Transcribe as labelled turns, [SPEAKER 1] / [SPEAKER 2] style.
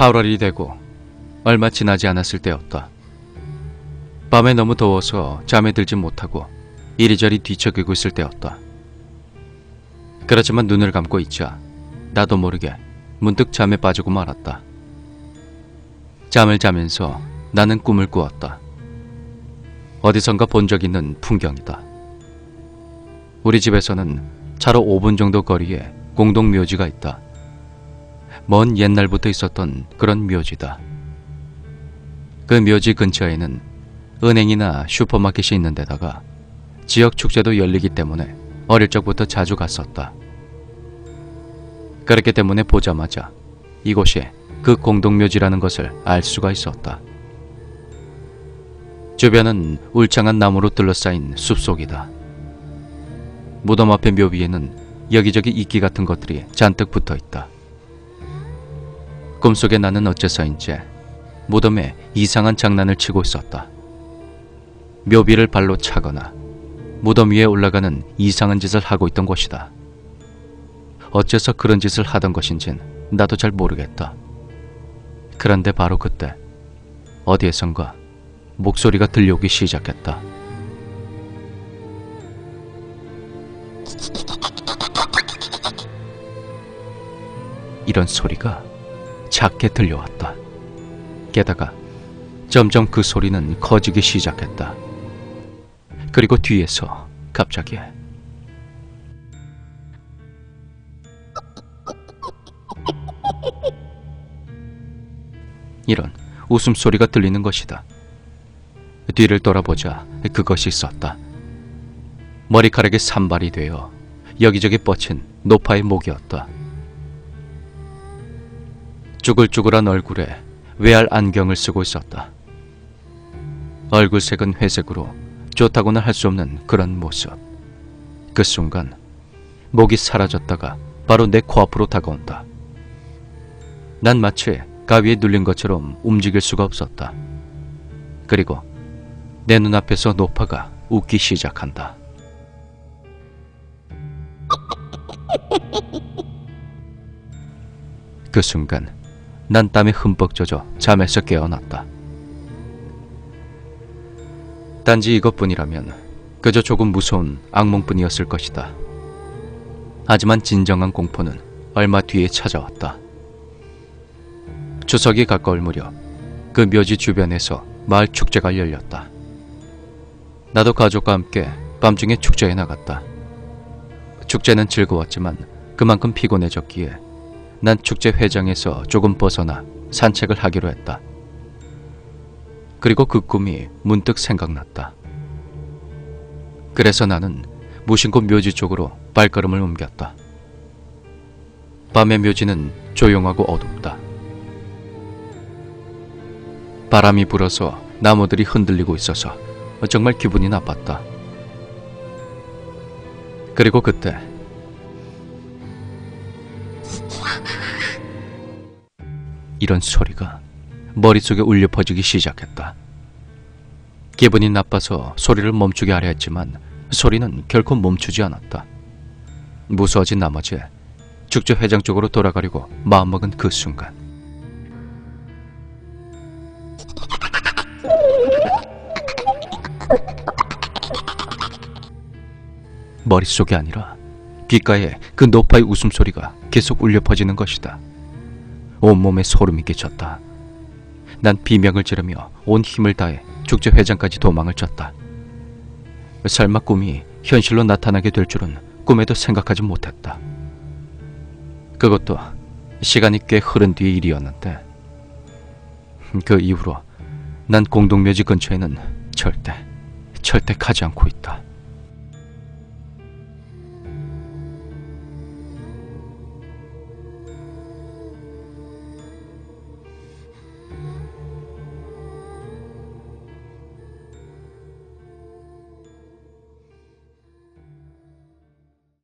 [SPEAKER 1] 8월이 되고 얼마 지나지 않았을 때였다. 밤에 너무 더워서 잠에 들지 못하고 이리저리 뒤척이고 있을 때였다. 그렇지만 눈을 감고 있자 나도 모르게 문득 잠에 빠지고 말았다. 잠을 자면서 나는 꿈을 꾸었다. 어디선가 본 적 있는 풍경이다. 우리 집에서는 차로 5분 정도 거리에 공동 묘지가 있다. 먼 옛날부터 있었던 그런 묘지다. 그 묘지 근처에는 은행이나 슈퍼마켓이 있는 데다가 지역 축제도 열리기 때문에 어릴 적부터 자주 갔었다. 그렇기 때문에 보자마자 이곳이 그 공동묘지라는 것을 알 수가 있었다. 주변은 울창한 나무로 둘러싸인 숲속이다. 무덤 앞의 묘비에는 여기저기 이끼 같은 것들이 잔뜩 붙어 있다. 꿈속에 나는 어째서인지 무덤에 이상한 장난을 치고 있었다. 묘비를 발로 차거나 무덤 위에 올라가는 이상한 짓을 하고 있던 것이다. 어째서 그런 짓을 하던 것인진 나도 잘 모르겠다. 그런데 바로 그때 어디에선가 목소리가 들려오기 시작했다. 이런 소리가 작게 들려왔다. 게다가 점점 그 소리는 커지기 시작했다. 그리고 뒤에서 갑자기 이런 웃음소리가 들리는 것이다. 뒤를 돌아보자 그것이 있었다. 머리카락이 산발이 되어 여기저기 뻗친 노파의 목이었다. 쭈글쭈글한 얼굴에 외알 안경을 쓰고 있었다. 얼굴색은 회색으로 좋다고는 할 수 없는 그런 모습. 그 순간 목이 사라졌다가 바로 내 코앞으로 다가온다. 난 마치 가위에 눌린 것처럼 움직일 수가 없었다. 그리고 내 눈앞에서 노파가 웃기 시작한다. 그 순간 난 땀에 흠뻑 젖어 잠에서 깨어났다. 단지 이것뿐이라면 그저 조금 무서운 악몽뿐이었을 것이다. 하지만 진정한 공포는 얼마 뒤에 찾아왔다. 추석이 가까울 무렵 그 묘지 주변에서 마을 축제가 열렸다. 나도 가족과 함께 밤중에 축제에 나갔다. 축제는 즐거웠지만 그만큼 피곤해졌기에 난 축제 회장에서 조금 벗어나 산책을 하기로 했다. 그리고 그 꿈이 문득 생각났다. 그래서 나는 무심코 묘지 쪽으로 발걸음을 옮겼다. 밤의 묘지는 조용하고 어둡다. 바람이 불어서 나무들이 흔들리고 있어서 정말 기분이 나빴다. 그리고 그때 이런 소리가 머릿속에 울려 퍼지기 시작했다. 기분이 나빠서 소리를 멈추게 하려 했지만 소리는 결코 멈추지 않았다. 무서워진 나머지 축제 회장 쪽으로 돌아가려고 마음먹은 그 순간 머릿속이 아니라 귓가에 그 노파의 웃음소리가 계속 울려 퍼지는 것이다. 온몸에 소름이 끼쳤다. 난 비명을 지르며 온 힘을 다해 축제 회장까지 도망을 쳤다. 설마 꿈이 현실로 나타나게 될 줄은 꿈에도 생각하지 못했다. 그것도 시간이 꽤 흐른 뒤의 일이었는데 그 이후로 난 공동묘지 근처에는 절대 절대 가지 않고 있다.